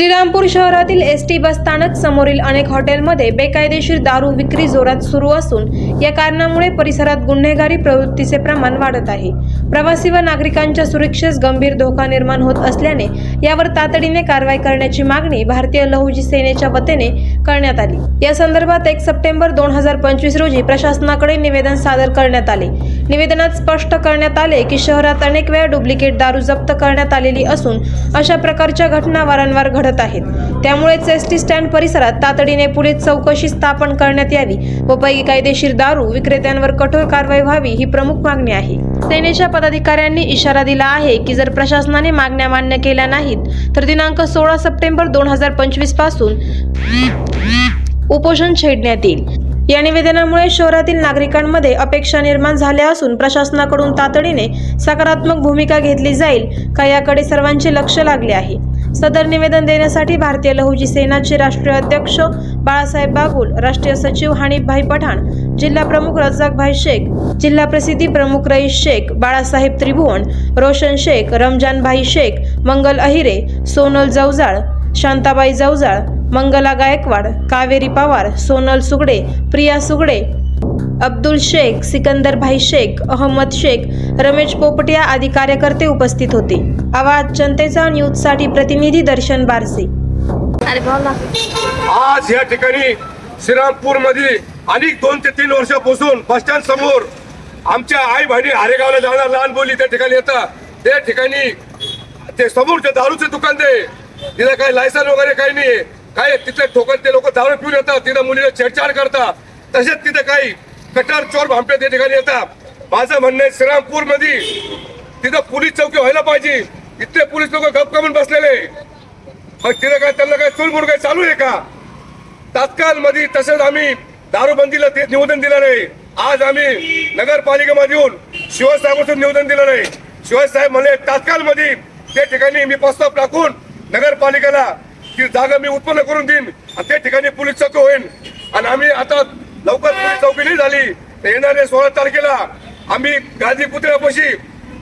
श्रीरामपूर शहरातील S T बसस्थानक समोरील अनेक हॉटेलमध्ये बेकायदेशीर दारू विक्री जोरात सुरू असून या कारणामुळे परिसरात गुन्हेगारी प्रवृत्तीचे प्रमाण वाढत आहे. प्रवासी व नागरिकांच्या सुरक्षेस गंभीर धोका निर्माण होत असल्याने यावर तातडीने कारवाई करण्याची मागणी भारतीय लहुजी सेनेच्या वतीने करण्यात आली. या संदर्भात एक सप्टेंबर दोन हजार पंचवीस रोजी प्रशासनाकडे निवेदन सादर करण्यात आले. निवेदनात स्पष्ट करण्यात आले की शहरात अनेक वेळा डुप्लिकेट दारू जप्त करण्यात आलेली असून अशा प्रकारच्या घटना वारंवार घडत आहेत. त्यामुळेच एस टी स्टँड परिसरात तातडीने पोलीस चौकशी स्थापन करण्यात यावी व कायदेशीर दारू विक्रेत्यांवर कठोर कारवाई व्हावी ही प्रमुख मागणी आहे. सेनेच्या पदाधिकाऱ्यांनी इशारा दिला आहे की जर प्रशासनाने मागण्या मान्य केल्या नाहीत तर दिनांक सोळा सप्टेंबर दोन हजार पंचवीसपासून उपोषण छेडण्यात येईल. या निवेदनामुळे शहरातील नागरिकांमध्ये अपेक्षा निर्माण झाल्या असून प्रशासनाकडून तातडीने सकारात्मक भूमिका घेतली जाईल का याकडे सर्वांचे लक्ष लागले आहे. सदर निवेदन देण्यासाठी भारतीय लहुजी सेनाचे राष्ट्रीय अध्यक्ष बाळासाहेब बागुल राष्ट्रीय सचिव हानिफभाई पठाण जिल्हा प्रमुख रजाकभाई शेख जिल्हा प्रसिद्धी प्रमुख रईस शेख बाळासाहेब त्रिभुवन रोशन शेख रमजानभाई शेख मंगल अहिरे सोनल जवजाळ शांताबाई जवजाळ मंगला गायकवाड कावेरी पवार सोनल सुगडे प्रिया सुगडे अब्दुल शेख सिकंदर भाई शेख अहमद शेख रमेश पोपटिया आदी कार्यकर्ते उपस्थित होते. आवाज जनतेचा न्यूजसाठी प्रतिनिधी दर्शन बारसे. अरे भाऊ ना. आज या ठिकाणी श्रीरामपूरमध्ये अनेक दोन ते तीन वर्षापासून बस स्टँड समोर आमच्या आई बहिणी आरेगावला जाणार लहान बोली त्या ठिकाणी येतात त्या ठिकाणी ते समोरचे दारूचे दुकान ते. तिथं काही लायसन वगैरे काही नाही. काय तिथले ठोकन ते लोक दारू पिऊन येतात. तिथं मुलीला छेडछाड करतात. तसेच तिथं काही कटार चोर भामटे त्या ठिकाणी येतात. माझं म्हणणं आहे श्रीरामपूरमध्ये तिथं पोलीस चौकी व्हायला पाहिजे. इथले पोलीस लोक गप कमून बसलेले. मग तिथं काय त्यांना काय चुलबुड काय चालू आहे का? तात्काळमध्ये तसंच आम्ही दारूबंदीला ते निवेदन दिलं नाही. आज आम्ही नगरपालिकेमध्ये येऊन शिवसाहेबांचं निवेदन दिलं नाही. शिवसाहेब म्हणले तात्काळमध्ये त्या ठिकाणी मी प्रस्ताव टाकून नगरपालिकेला ती जागा मी उत्पन्न करून देईन आणि त्या ठिकाणी पोलीस चौकी होईल आणि आम्ही आता लवकर पोलीस चौकी नाही झाली. तर येणाऱ्या सोळा तारखेला आम्ही गांधी पुतळ्यापाशी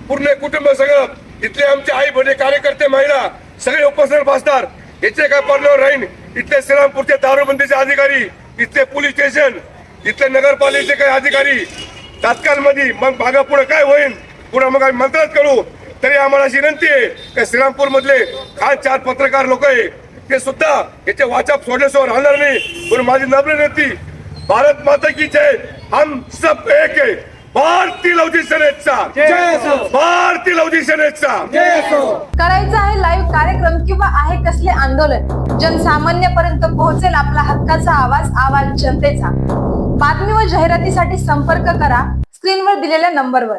पूर्ण कुटुंब सगळं इथले आमचे आई बहिणी कार्यकर्ते महिला सगळे उपस्थित बसणार. याचे काय परिणाम राहीन? इथले श्रीरामपूरचे दारूबंदीचे अधिकारी इथले पोलीस स्टेशन इथले नगरपालिकेचे काही अधिकारी. तात्काळमध्ये मग भागा पुढे काय होईल पुढे मग आम्ही मंत्रात करू. तरी आम्हाला अशी विनंती आहे की श्रीरामपूर मधले खास चार पत्रकार लोक आहे ते सुद्धा याचे वाचाप सोडल्याशिवाय राहणार नाही. पण माझी नम्र विनंती भारत माता की जय। हम सब एक आहे भारतीय लवजी सेनेचा भारतीय लवजी सेनेचा करायचं आहे लाईव्ह कार्यक्रम किंवा आहे कसले आंदोलन? जनसामान्यपर्यंत पोहोचेल आपला हक्काचा आवाज आवाज जनतेचा. बातमी व जाहिरातीसाठी संपर्क करा स्क्रीनवर दिलेल्या नंबरवर.